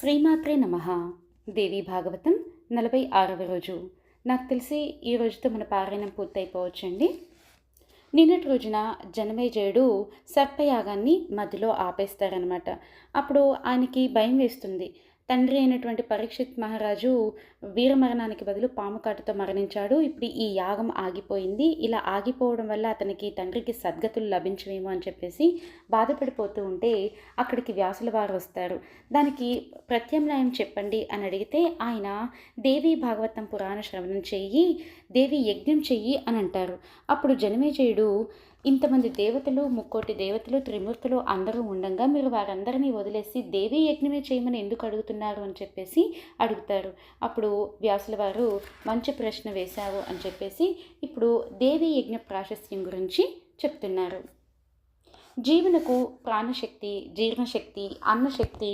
శ్రీమాత్రే నమ. దేవి భాగవతం నలభై ఆరవ రోజు. నాకు తెలిసి ఈ రోజుతో మన పారాయణం పూర్తయిపోవచ్చండి. నిన్నటి రోజున జనమేజయుడు సర్పయాగాన్ని మధ్యలో ఆపేస్తారనమాట అప్పుడు ఆయనకి భయం వేస్తుంది. తండ్రి అయినటువంటి పరీక్షిత్ మహారాజు వీరమరణానికి బదులు పాము కాటుతో మరణించాడు. ఇప్పుడు ఈ యాగం ఆగిపోయింది. ఇలా ఆగిపోవడం వల్ల అతనికి తండ్రికి సద్గతులు లభించవేమో అని చెప్పేసి బాధపడిపోతూ ఉంటే అక్కడికి వ్యాసుల వారు వస్తారు. దానికి ప్రత్యామ్నాయం చెప్పండి అని అడిగితే ఆయన దేవి భాగవతం పురాణ శ్రవణం చెయ్యి దేవి యజ్ఞం చెయ్యి అని అంటారు. అప్పుడు జనమేజయుడు ఇంతమంది దేవతలు ముక్కోటి దేవతలు త్రిమూర్తులు అందరూ ఉండగా మీరు వారందరినీ వదిలేసి దేవీ యజ్ఞమే చేయమని ఎందుకు అడుగుతున్నారు అని చెప్పేసి అడుగుతారు. అప్పుడు వ్యాసుల వారు మంచి ప్రశ్న వేశావు అని చెప్పేసి ఇప్పుడు దేవీ యజ్ఞ ప్రాశస్త్యం గురించి చెప్తున్నారు. జీవనకు ప్రాణశక్తి జీర్ణశక్తి అన్నశక్తి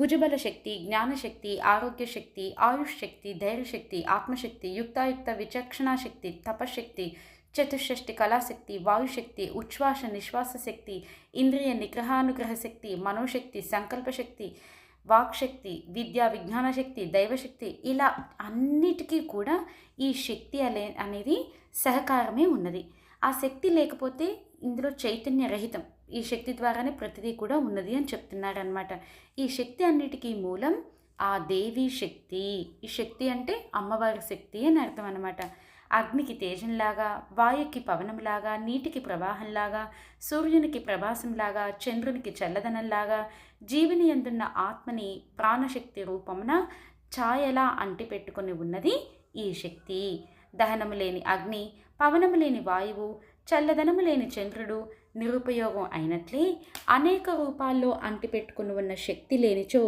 భుజబల శక్తి జ్ఞానశక్తి ఆరోగ్య శక్తి ఆయుష్ శక్తి ధైర్యశక్తి ఆత్మశక్తి యుక్తాయుక్త విచక్షణా శక్తి తపశక్తి చతుషష్టి కళాశక్తి వాయుశక్తి ఉచ్ఛ్వాస నిశ్వాస శక్తి ఇంద్రియ నిగ్రహానుగ్రహ శక్తి మనోశక్తి సంకల్పశక్తి వాక్శక్తి విద్యా విజ్ఞాన శక్తి దైవశక్తి ఇలా అన్నిటికీ కూడా ఈ శక్తి అనే అనేది సహకారమే ఉన్నది. ఆ శక్తి లేకపోతే ఇందులో చైతన్య రహితం ఈ శక్తి ద్వారానే ప్రతిదీ కూడా ఉన్నది అని చెప్తున్నారనమాట ఈ శక్తి అన్నిటికీ మూలం ఆ దేవి శక్తి. ఈ శక్తి అంటే అమ్మవారి శక్తి అని అర్థం అనమాట అగ్నికి తేజంలాగా వాయుకి పవనంలాగా నీటికి ప్రవాహంలాగా సూర్యునికి ప్రభాసంలాగా చంద్రునికి చల్లదనంలాగా జీవిని ఎందున్న ఆత్మని ప్రాణశక్తి రూపమున ఛాయలా అంటిపెట్టుకుని ఉన్నది ఈ శక్తి. దహనము లేని అగ్ని పవనము లేని వాయువు చల్లదనము లేని చంద్రుడు నిరుపయోగం అయినట్లే అనేక రూపాల్లో అంటిపెట్టుకుని ఉన్న శక్తి లేనిచో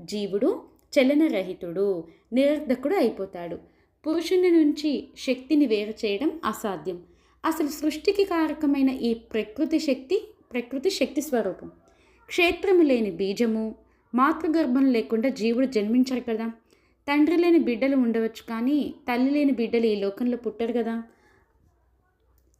జీవుడు చలనరహితుడు నిరర్ధకుడు అయిపోతాడు. పురుషుని నుంచి శక్తిని వేరు చేయడం అసాధ్యం. అసలు సృష్టికి కారకమైన ఈ ప్రకృతి శక్తి ప్రకృతి శక్తి స్వరూపం. క్షేత్రము లేని బీజము మాతృగర్భం లేకుండా జీవుడు జన్మించరు కదా. తండ్రి లేని బిడ్డలు ఉండవచ్చు కానీ తల్లి లేని బిడ్డలు ఈ లోకంలో పుట్టరు కదా.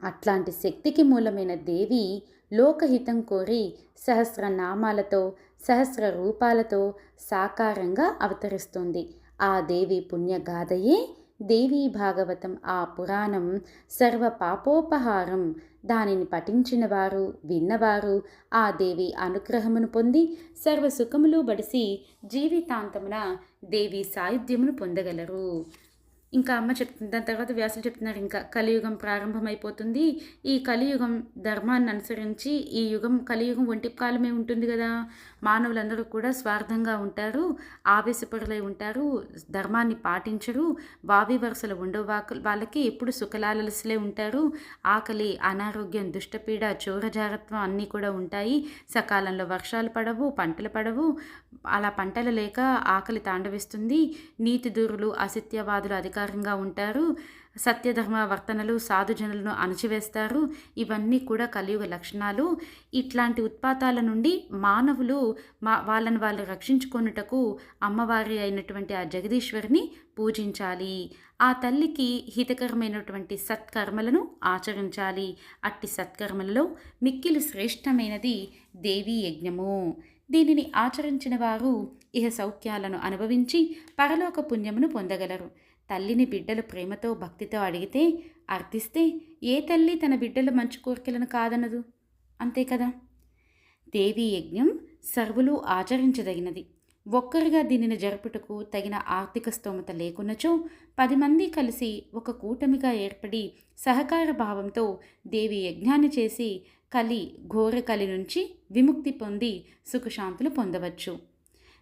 అట్లాంటి శక్తికి మూలమైన దేవి లోకహితం కోరి సహస్ర నామాలతో సహస్ర రూపాలతో సాకారంగా అవతరిస్తుంది. ఆ దేవి పుణ్యగాథయే దేవీ భాగవతం. ఆ పురాణం సర్వ పాపోపహారం. దానిని పఠించిన వారు విన్నవారు ఆ దేవి అనుగ్రహమును పొంది సర్వ సుఖములు బడిసి జీవితాంతమున దేవి సాయుధ్యమును పొందగలరు. ఇంకా అమ్మ చెప్తుంది దాని తర్వాత వ్యాసులు చెప్తున్నారు ఇంకా కలియుగం ప్రారంభమైపోతుంది. ఈ కలియుగం ధర్మాన్ని అనుసరించి ఈ యుగం కలియుగం ఒంటి కాలమే ఉంటుంది కదా. మానవులందరూ కూడా స్వార్థంగా ఉంటారు ఆవేశపరులై ఉంటారు ధర్మాన్ని పాటించరు వావి వరుసలు ఉండవు. వాళ్ళకి ఎప్పుడు సుఖలాలసలే ఉంటారు. ఆకలి అనారోగ్యం దుష్టపీడ చోరజారత్వం అన్నీ కూడా ఉంటాయి. సకాలంలో వర్షాలు పడవు పంటలు పడవు. అలా పంటలు లేక ఆకలి తాండవిస్తుంది. నీతి దూరులు అసత్యవాదులు అధికారంగా ఉంటారు. సత్యధర్మ వర్తనలు సాధుజనులను అణచివేస్తారు. ఇవన్నీ కూడా కలియుగ లక్షణాలు. ఇట్లాంటి ఉత్పాతాల నుండి మానవులు మా వాళ్ళని వాళ్ళు రక్షించుకొనుటకు అమ్మవారి అయినటువంటి ఆ జగదీశ్వరిని పూజించాలి. ఆ తల్లికి హితకరమైనటువంటి సత్కర్మలను ఆచరించాలి. అట్టి సత్కర్మలలో మిక్కిలి శ్రేష్టమైనది దేవీ యజ్ఞము. దీనిని ఆచరించిన వారు ఇహ సౌఖ్యాలను అనుభవించి పరలోక పుణ్యమును పొందగలరు. తల్లిని బిడ్డలు ప్రేమతో భక్తితో అడిగితే అర్థిస్తే ఏ తల్లి తన బిడ్డల మంచి కోరికలను కాదనదు? అంతే కదా? దేవీ యజ్ఞం సర్వులు ఆచరించదగినది. ఒక్కరిగా దీనిని జరుపుటకు తగిన ఆర్థిక స్తోమత లేకున్నచో పది మంది కలిసి ఒక కూటమిగా ఏర్పడి సహకార భావంతో దేవి యజ్ఞాన్ని చేసి కలి ఘోర కలి నుంచి విముక్తి పొంది సుఖశాంతులు పొందవచ్చు.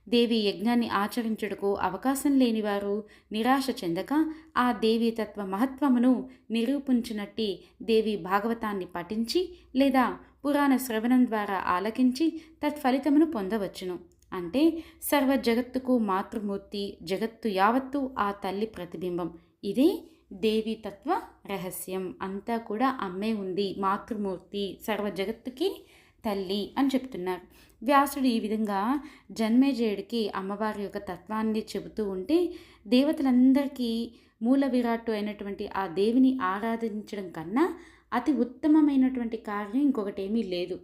దేవి యజ్ఞాన్ని ఆచరించుటకు అవకాశం లేనివారు నిరాశ చెందక ఆ దేవి తత్వ మహత్వమును నిరూపించినట్టి దేవి భాగవతాన్ని పఠించి లేదా పురాణ శ్రవణం ద్వారా ఆలకించి తత్ఫలితమును పొందవచ్చును. అంటే సర్వ జగత్తుకు మాతృమూర్తి జగత్తు యావత్తు ఆ తల్లి ప్రతిబింబం. ఇదే దేవి తత్వ రహస్యం. అంతా కూడా అమ్మే ఉంది మాతృమూర్తి సర్వ జగత్తుకి తల్లి అని చెప్తున్నారు. వ్యాసుడు ఈ విధంగా జన్మేజయుడికి అమ్మవారి యొక్క తత్వాన్ని చెబుతూ ఉంటే దేవతలందరికీ మూల విరాట్టు అయినటువంటి ఆ దేవిని ఆరాధించడం కన్నా అతి ఉత్తమమైనటువంటి కార్యం ఇంకొకటి ఏమీ లేదు.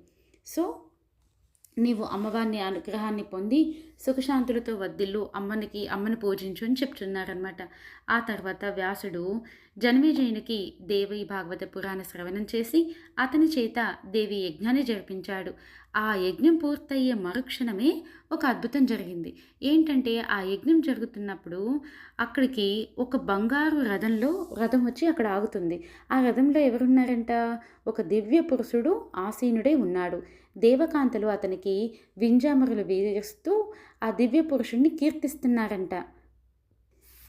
సో నీవు అమ్మవారిని అనుగ్రహాన్ని పొంది సుఖశాంతులతో వద్దిల్లు అమ్మనికి అమ్మను పూజించు అని చెప్తున్నారనమాట ఆ తర్వాత వ్యాసుడు జన్మేజయునికి దేవి భాగవత పురాణ శ్రవణం చేసి అతని చేత దేవి యజ్ఞాన్ని జరిపించాడు. ఆ యజ్ఞం పూర్తయ్యే మరుక్షణమే ఒక అద్భుతం జరిగింది. ఏంటంటే ఆ యజ్ఞం జరుగుతున్నప్పుడు అక్కడికి ఒక బంగారు రథంలో రథం వచ్చి అక్కడ ఆగుతుంది. ఆ రథంలో ఎవరున్నారంట? ఒక దివ్య పురుషుడు ఆసీనుడే ఉన్నాడు. దేవకాంతలు అతనికి వింజామరులు వేస్తూ ఆ దివ్య పురుషుణ్ణి కీర్తిస్తున్నారంట.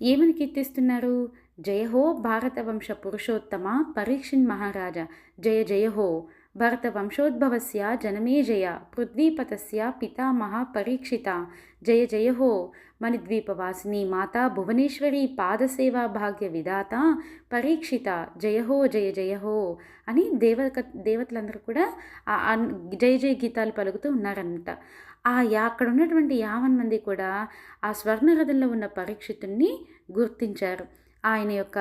ఏమని కీర్తిస్తున్నారు? జయహో భారత వంశ పురుషోత్తమ పరీక్షణ్ మహారాజా. జయ జయహో. భరత వంశోద్భవస్య జనమే జయ పృథ్వీపతస్య పితామహ పరీక్షిత జయ జయహో మణిద్వీపవాసిని మాతా భువనేశ్వరి పాదసేవా భాగ్య విధాత పరీక్షిత జయహో జయ జయహో అని దేవక దేవతలందరూ కూడా జయ జయ గీతాలు పలుకుతూ ఉన్నారనమాట ఆ యా అక్కడ ఉన్నటువంటి యావన్ మంది కూడా ఆ స్వర్ణరథంలో ఉన్న పరీక్షితుణ్ణి గుర్తించారు. ఆయన యొక్క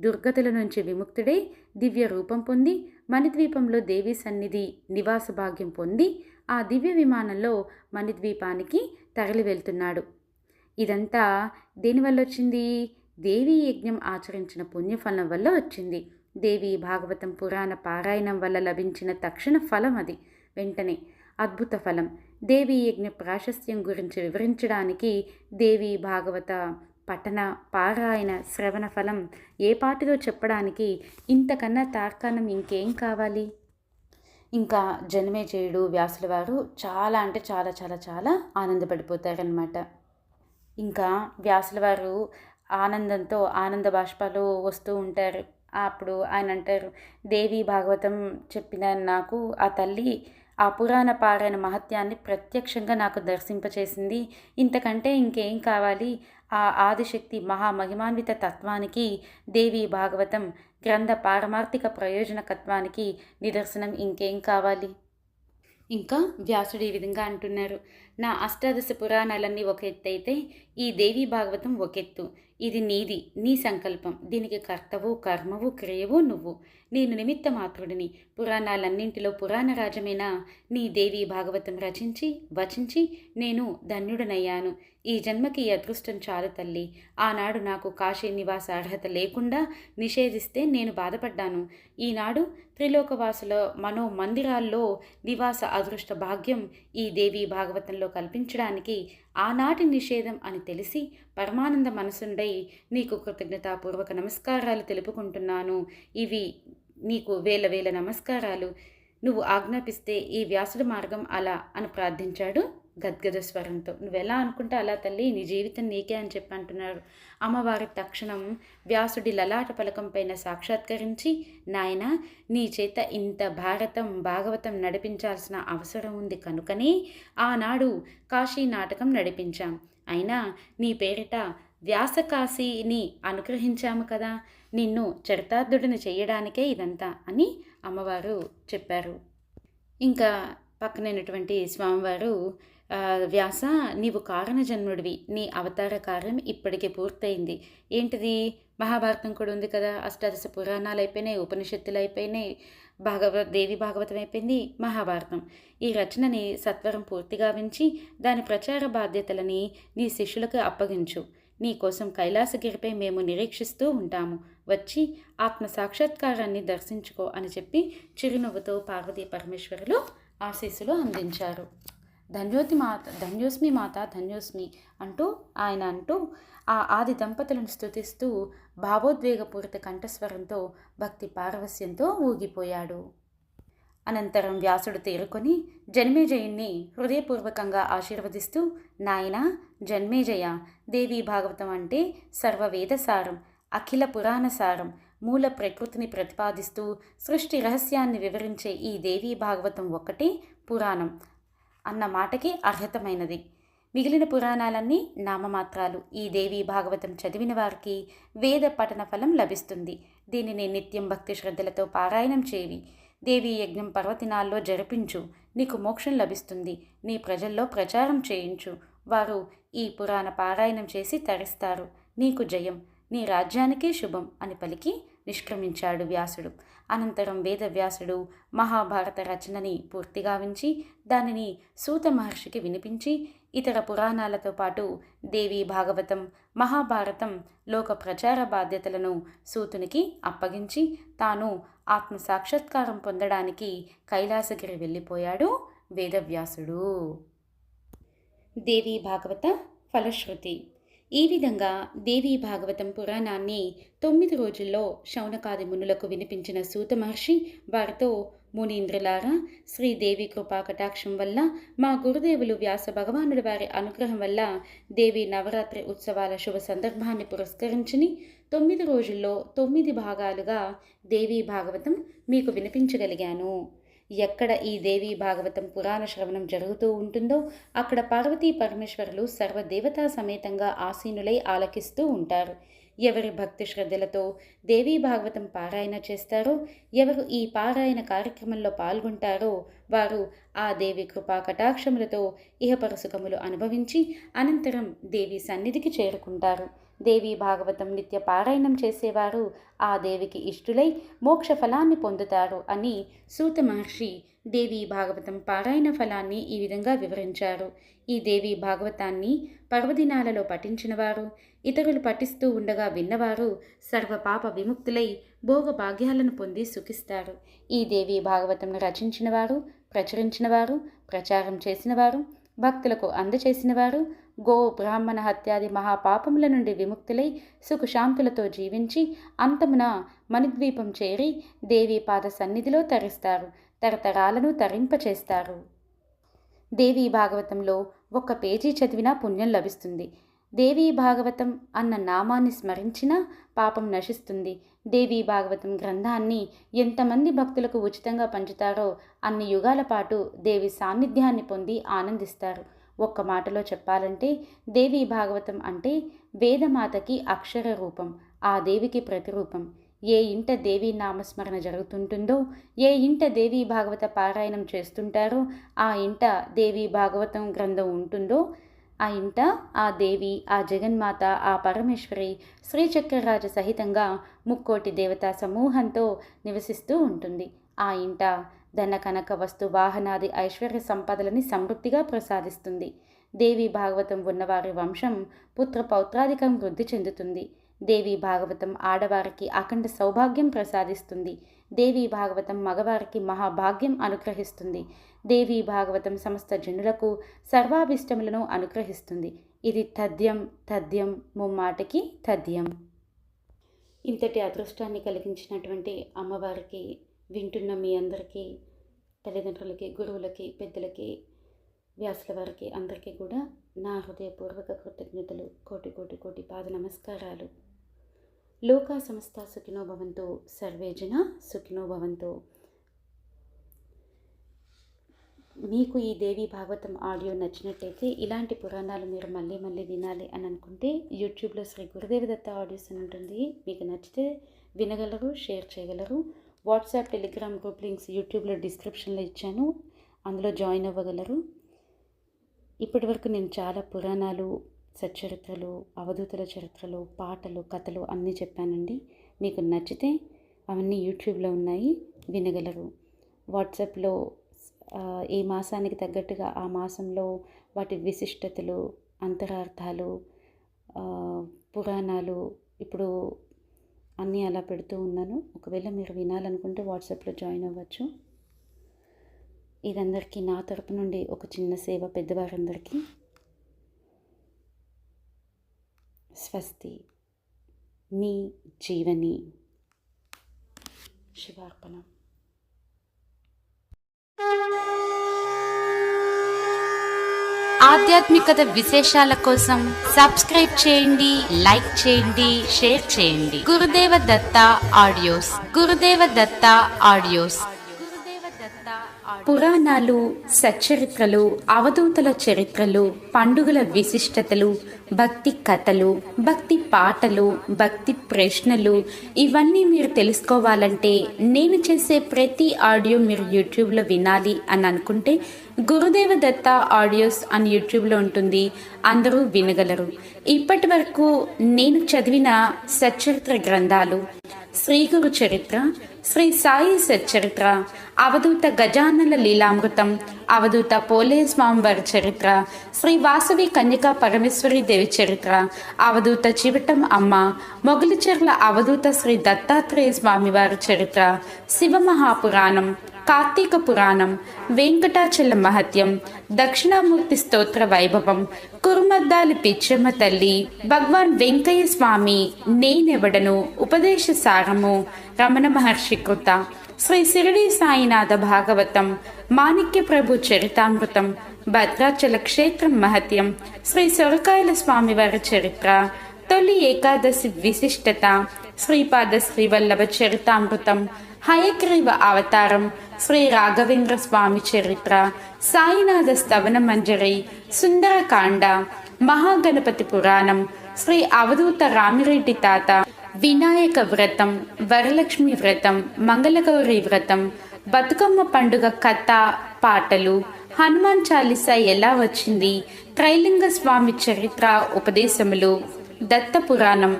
దుర్గతుల నుంచి విముక్తుడై దివ్య రూపం పొంది మణిద్వీపంలో దేవి సన్నిధి నివాస భాగ్యం పొంది ఆ దివ్య విమానంలో మణిద్వీపానికి తరలి వెళ్తున్నాడు. ఇదంతా దేనివల్ల వచ్చింది? దేవీ యజ్ఞం ఆచరించిన పుణ్యఫలం వల్ల వచ్చింది. దేవి భాగవతం పురాణ పారాయణం వల్ల లభించిన తక్షణ ఫలం అది. వెంటనే అద్భుత ఫలం. దేవీ యజ్ఞ ప్రాశస్త్యం గురించి వివరించడానికి దేవి భాగవత పఠన పారాయణ శ్రవణ ఫలం ఏ పాటిదో చెప్పడానికి ఇంతకన్నా తార్కాణం ఇంకేం కావాలి? ఇంకా జన్మేజయుడు వ్యాసుల వారు చాలా అంటే చాలా చాలా చాలా ఆనందపడిపోతారనమాట ఇంకా వ్యాసుల వారు ఆనందంతో ఆనంద బాష్పాలు వస్తూ ఉంటారు. అప్పుడు ఆయన అంటారు దేవి భాగవతం చెప్పిన నాకు ఆ తల్లి ఆ పురాణ పారాయణ మహత్యాన్ని ప్రత్యక్షంగా నాకు దర్శింపచేసింది. ఇంతకంటే ఇంకేం కావాలి? ఆ ఆదిశక్తి మహామహిమాన్విత తత్వానికి దేవి భాగవతం గ్రంథ పారమార్థిక ప్రయోజనకత్వానికి నిదర్శనం ఇంకేం కావాలి? ఇంకా వ్యాసుడు ఈ విధంగా అంటున్నారు. నా అష్టాదశ పురాణాలన్నీ ఒక ఎత్తు అయితే ఈ దేవి భాగవతం ఒక ఎత్తు. ఇది నీది నీ సంకల్పం. దీనికి కర్తవు కర్మవు క్రియవు నువ్వు. నేను నిమిత్త మాత్రుడిని పురాణాలన్నింటిలో పురాణ రాజమైన నీ దేవి భాగవతం రచించి వచించి నేను ధన్యుడనయ్యాను. ఈ జన్మకి అదృష్టం చాలు తల్లి. ఆనాడు నాకు కాశీ నివాస అర్హత లేకుండా నిషేధిస్తే నేను బాధపడ్డాను. ఈనాడు త్రిలోకవాసుల మనో మందిరాల్లో నివాస అదృష్ట భాగ్యం ఈ దేవి భాగవతంలో కల్పించడానికి ఆనాటి నిషేధం అని తెలిసి పరమానంద మనసుండై నీకు కృతజ్ఞతాపూర్వక నమస్కారాలు తెలుపుకుంటున్నాను. ఇవి నీకు వేల వేల నమస్కారాలు. నువ్వు ఆజ్ఞాపిస్తే ఈ వ్యాసుడి మార్గం అలా అని ప్రార్థించాడు గద్గద స్వరంతో. నువ్వు ఎలా అనుకుంటే అలా తల్లి నీ జీవితం నీకే అని చెప్పి అంటున్నారు అమ్మవారి తక్షణం వ్యాసుడి లలాట పలకం పైన సాక్షాత్కరించి నాయన నీ చేత ఇంత భారతం భాగవతం నడిపించాల్సిన అవసరం ఉంది కనుకనే ఆనాడు కాశీ నాటకం నడిపించాం. అయినా నీ పేరిట వ్యాసకాశీని అనుగ్రహించాము కదా. నిన్ను చరితార్థుడిని చేయడానికే ఇదంతా అని అమ్మవారు చెప్పారు. ఇంకా పక్కనైనటువంటి స్వామివారు వ్యాస నీవు కారణజన్ముడివి. నీ అవతార కార్యం ఇప్పటికే పూర్తయింది. ఏంటిది? మహాభారతం కూడా ఉంది కదా. అష్టాదశ పురాణాలు అయిపోయినాయి ఉపనిషత్తులు అయిపోయినాయి భాగవత దేవి భాగవతం అయిపోయింది మహాభారతం. ఈ రచనని సత్వరం పూర్తిగా వించి దాని ప్రచార బాధ్యతలని నీ శిష్యులకు అప్పగించు. నీకోసం కైలాసగిరిపై మేము నిరీక్షిస్తూ ఉంటాము. వచ్చి ఆత్మ సాక్షాత్కారాన్ని దర్శించుకో అని చెప్పి చిరునవ్వుతో పార్వతీ పరమేశ్వరులు ఆశీస్సులు అందించారు. ధన్యోతి మాత ధన్యోస్మి మాత ధన్యోస్మి అంటూ ఆయన అంటూ ఆ ఆది దంపతులను స్థుతిస్తూ భావోద్వేగపూరిత కంఠస్వరంతో భక్తి పారవస్యంతో ఊగిపోయాడు. అనంతరం వ్యాసుడు తేరుకొని జన్మేజయుణ్ణి హృదయపూర్వకంగా ఆశీర్వదిస్తూ నాయన జన్మేజయ దేవీ భాగవతం అంటే సర్వవేదసారం అఖిల పురాణ సారం మూల ప్రకృతిని ప్రతిపాదిస్తూ సృష్టి రహస్యాన్ని వివరించే ఈ దేవీ భాగవతం ఒక్కటే పురాణం అన్న మాటకి అర్హతమైనది. మిగిలిన పురాణాలన్నీ నామమాత్రాలు. ఈ దేవి భాగవతం చదివిన వారికి వేద పఠన ఫలం లభిస్తుంది. దీనిని నిత్యం భక్తి శ్రద్ధలతో పారాయణం చేవి దేవి యజ్ఞం పర్వదినాల్లో జరిపించు. నీకు మోక్షం లభిస్తుంది. నీ ప్రజల్లో ప్రచారం చేయించు. వారు ఈ పురాణ పారాయణం చేసి తరిస్తారు. నీకు జయం. నీ రాజ్యానికే శుభం అని పలికి నిష్క్రమించాడు వ్యాసుడు. అనంతరం వేదవ్యాసుడు మహాభారత రచనని పూర్తిగా ఉంచి దానిని సూత మహర్షికి వినిపించి ఇతర పురాణాలతో పాటు దేవి భాగవతం మహాభారతం లోక ప్రచార బాధ్యతలను సూతునికి అప్పగించి తాను ఆత్మ సాక్షాత్కారం పొందడానికి కైలాసగిరి వెళ్ళిపోయాడు వేదవ్యాసుడు. దేవి భాగవత ఫలశ్రుతి ఈ విధంగా దేవి భాగవతం పురాణాన్ని తొమ్మిది రోజుల్లో శౌనకాది మునులకు వినిపించిన సూత మహర్షి వారితో మునీంద్రులారా శ్రీదేవి కృపా కటాక్షం వల్ల మా గురుదేవులు వ్యాస భగవానుడి వారి అనుగ్రహం వల్ల దేవి నవరాత్రి ఉత్సవాల శుభ సందర్భాన్ని పురస్కరించుని తొమ్మిది రోజుల్లో తొమ్మిది భాగాలుగా దేవీ భాగవతం మీకు వినిపించగలిగాను. ఎక్కడ ఈ దేవీ భాగవతం పురాణ శ్రవణం జరుగుతూ ఉంటుందో అక్కడ పార్వతీ పరమేశ్వరులు సర్వదేవతా సమేతంగా ఆసీనులై ఆలకిస్తూ ఉంటారు. ఎవరి భక్తి శ్రద్ధలతో దేవీ భాగవతం పారాయణ చేస్తారో ఎవరు ఈ పారాయణ కార్యక్రమంలో పాల్గొంటారో వారు ఆ దేవి కృపా కటాక్షములతో ఇహపరసుకములు అనుభవించి అనంతరం దేవి సన్నిధికి చేరుకుంటారు. దేవి భాగవతం నిత్య పారాయణం చేసేవారు. ఆ దేవికి ఇష్టులై మోక్ష ఫలాన్ని పొందుతారు అని సూత మహర్షి దేవి భాగవతం పారాయణ ఫలాన్ని ఈ విధంగా వివరించారు. ఈ దేవి భాగవతాన్ని పర్వదినాలలో పఠించినవారు ఇతరులు పఠిస్తూ ఉండగా విన్నవారు సర్వపాప విముక్తులై భోగ భాగ్యాలను పొంది సుఖిస్తారు. ఈ దేవి భాగవతంను రచించినవారు ప్రచురించినవారు ప్రచారం చేసినవారు భక్తులకు అందచేసినవారు గో బ్రాహ్మణ హత్యాది మహాపాపముల నుండి విముక్తులై సుఖశాంతులతో జీవించి అంతమున మనుద్వీపం చేరి దేవీపాద సన్నిధిలో తరిస్తారు తరతరాలను తరింపచేస్తారు. దేవీ భాగవతంలో ఒక్క పేజీ చదివినా పుణ్యం లభిస్తుంది. దేవీ భాగవతం అన్న నామాన్ని స్మరించినా పాపం నశిస్తుంది. దేవీ భాగవతం గ్రంథాన్ని ఎంతమంది భక్తులకు ఉచితంగా పంచుతారో అన్ని యుగాల పాటు దేవి సాన్నిధ్యాన్ని పొంది ఆనందిస్తారు. ఒక్క మాటలో చెప్పాలంటే దేవి భాగవతం అంటే వేదమాతకి అక్షర రూపం ఆ దేవికి ప్రతిరూపం. ఏ ఇంట దేవీ నామస్మరణ జరుగుతుంటుందో ఏ ఇంట దేవీ భాగవత పారాయణం చేస్తుంటారో ఆ ఇంట దేవీ భాగవతం గ్రంథం ఉంటుందో ఆ ఇంట ఆ దేవి ఆ జగన్మాత ఆ పరమేశ్వరి శ్రీచక్రరాజ సహితంగా ముక్కోటి దేవతా సమూహంతో నివసిస్తూ ఉంటుంది. ఆ ఇంట ధన కనక వస్తు వాహనాది ఐశ్వర్య సంపదలని సమృద్ధిగా ప్రసాదిస్తుంది. దేవి భాగవతం ఉన్నవారి వంశం పుత్ర పౌత్రాధికం వృద్ధి చెందుతుంది. దేవి భాగవతం ఆడవారికి అఖండ సౌభాగ్యం ప్రసాదిస్తుంది. దేవి భాగవతం మగవారికి మహాభాగ్యం అనుగ్రహిస్తుంది. దేవి భాగవతం సమస్త జనులకు సర్వాభిష్టములను అనుగ్రహిస్తుంది. ఇది తథ్యం తథ్యం ముమ్మాటికి తథ్యం. ఇంతటి అదృష్టాన్ని కలిగించినటువంటి అమ్మవారికి వింటున్న మీ అందరికీ తల్లిదండ్రులకి గురువులకి పెద్దలకి వ్యాసుల వారికి అందరికీ కూడా నా హృదయపూర్వక కృతజ్ఞతలు. కోటి కోటి కోటి పాద నమస్కారాలు. లోకా సంస్థ సుఖినోభవంతో సర్వేజన సర్వే మీకు ఈ దేవి భాగవతం ఆడియో నచ్చినట్టయితే ఇలాంటి పురాణాలు మీరు మళ్ళీ మళ్ళీ వినాలి అని అనుకుంటే యూట్యూబ్లో శ్రీ గురుదేవదత్త ఆడియోస్ అని ఉంటుంది. మీకు నచ్చితే వినగలరు షేర్ చేయగలరు. వాట్సాప్ టెలిగ్రామ్ గ్రూప్ లింక్స్ యూట్యూబ్లో డిస్క్రిప్షన్లో ఇచ్చాను. అందులో జాయిన్ అవ్వగలరు. ఇప్పటి వరకు నేను చాలా పురాణాలు సచ్చరిత్రలు అవధూతుల చరిత్రలు పాటలు కథలు అన్నీ చెప్పానండి. మీకు నచ్చితే అవన్నీ యూట్యూబ్లో ఉన్నాయి వినగలరు. వాట్సాప్లో ఏ మాసానికి తగ్గట్టుగా ఆ మాసంలో వాటి విశిష్టతలు అంతరార్థాలు పురాణాలు ఇప్పుడు అన్నీ అలా పెడుతూ ఉన్నాను. ఒకవేళ మీరు వినాలనుకుంటే వాట్సాప్లో జాయిన్ అవ్వచ్చు. ఇదందరికీ నా తరపు నుండి ఒక చిన్న సేవ పెద్దవారందరికీ. స్వస్తి. మీ జీవని. శివార్పణం. ఆధ్యాత్మికత విశేషాల కోసం సబ్స్క్రైబ్ చేయండి లైక్ చేయండి షేర్ చేయండి. గురుదేవ దత్త ఆడియోస్. గురుదేవ దత్త ఆడియోస్. పురాణాలు సచ్చరిత్రలు అవధూతల చరిత్రలు పండుగల విశిష్టతలు భక్తి కథలు భక్తి పాటలు భక్తి ప్రశ్నలు ఇవన్నీ మీరు తెలుసుకోవాలంటే నేను చేసే ప్రతి ఆడియో మీరు యూట్యూబ్లో వినాలి అని అనుకుంటే గురుదేవ దత్త ఆడియోస్ అని యూట్యూబ్లో ఉంటుంది అందరూ వినగలరు. ఇప్పటి వరకు నేను చదివిన సచ్చరిత్ర గ్రంథాలు శ్రీగురు చరిత్ర శ్రీ సాయి సచ్చరిత్ర అవధూత గజానన లీలామృతం అవధూత పోలే స్వామివారి చరిత్ర శ్రీ వాసవి కన్యకా పరమేశ్వరి దేవి చరిత్ర అవధూత చివటం అమ్మ మొగలిచెర్ల అవధూత శ్రీ దత్తాత్రేయ స్వామివారి చరిత్ర శివ మహాపురాణం కార్తీక పురాణం వెంకటాచల మహత్యం దక్షిణామూర్తి స్తోత్ర వైభవం కురుమద్దాలి పిచ్చమ్మ తల్లి భగవాన్ వెంకయ్య స్వామి నేనెవడను ఉపదేశ సారము రమణ మహర్షి కృత శ్రీ శిరడి సాయినాథ భాగవతం మాణిక్య ప్రభు చరితామృతం భద్రాచల క్షేత్రం మహత్యం శ్రీ సొరకాయల స్వామివారి చరిత్ర తొలి ఏకాదశి విశిష్టత శ్రీపాద శ్రీవల్లభ చరితామృతం హయగ్రీవ అవతారం శ్రీ రాఘవేంద్ర స్వామి చరిత్ర సాయినాథ స్తవన మంజరి సుందరకాండ మహాగణపతి పురాణం శ్రీ అవధూత రామిరెడ్డి తాత వినాయక వ్రతం వరలక్ష్మి వ్రతం మంగళగౌరి వ్రతం బతుకమ్మ పండుగ కథ పాటలు హనుమాన్ చాలీస ఎలా వచ్చింది త్రైలింగ స్వామి చరిత్ర ఉపదేశములు దత్త పురాణం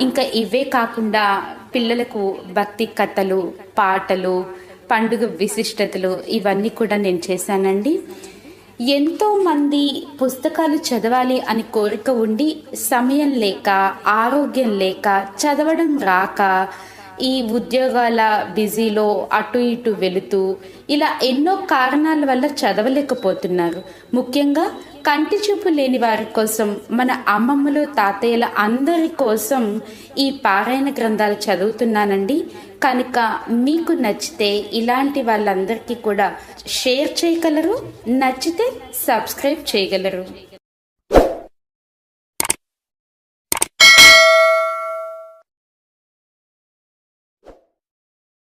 ఇంకా ఇవే కాకుండా పిల్లలకు భక్తి కథలు పాటలు పండుగ విశిష్టతలు ఇవన్నీ కూడా నేను చేశానండి. ఎంతో మంది పుస్తకాలు చదవాలి అని కోరిక ఉండి సమయం లేక ఆరోగ్యం లేక చదవడం రాక ఈ ఉద్యోగాల బిజీలో అటు ఇటు వెళుతూ ఇలా ఎన్నో కారణాల వల్ల చదవలేకపోతున్నారు. ముఖ్యంగా కంటి చూపు లేని వారి కోసం మన అమ్మమ్మలు తాతయ్యల అందరి కోసం ఈ పారాయణ గ్రంథాలు చదువుతున్నానండి. కనుక మీకు నచ్చితే ఇలాంటి వాళ్ళందరికీ కూడా షేర్ చేయగలరు నచ్చితే సబ్స్క్రైబ్ చేయగలరు.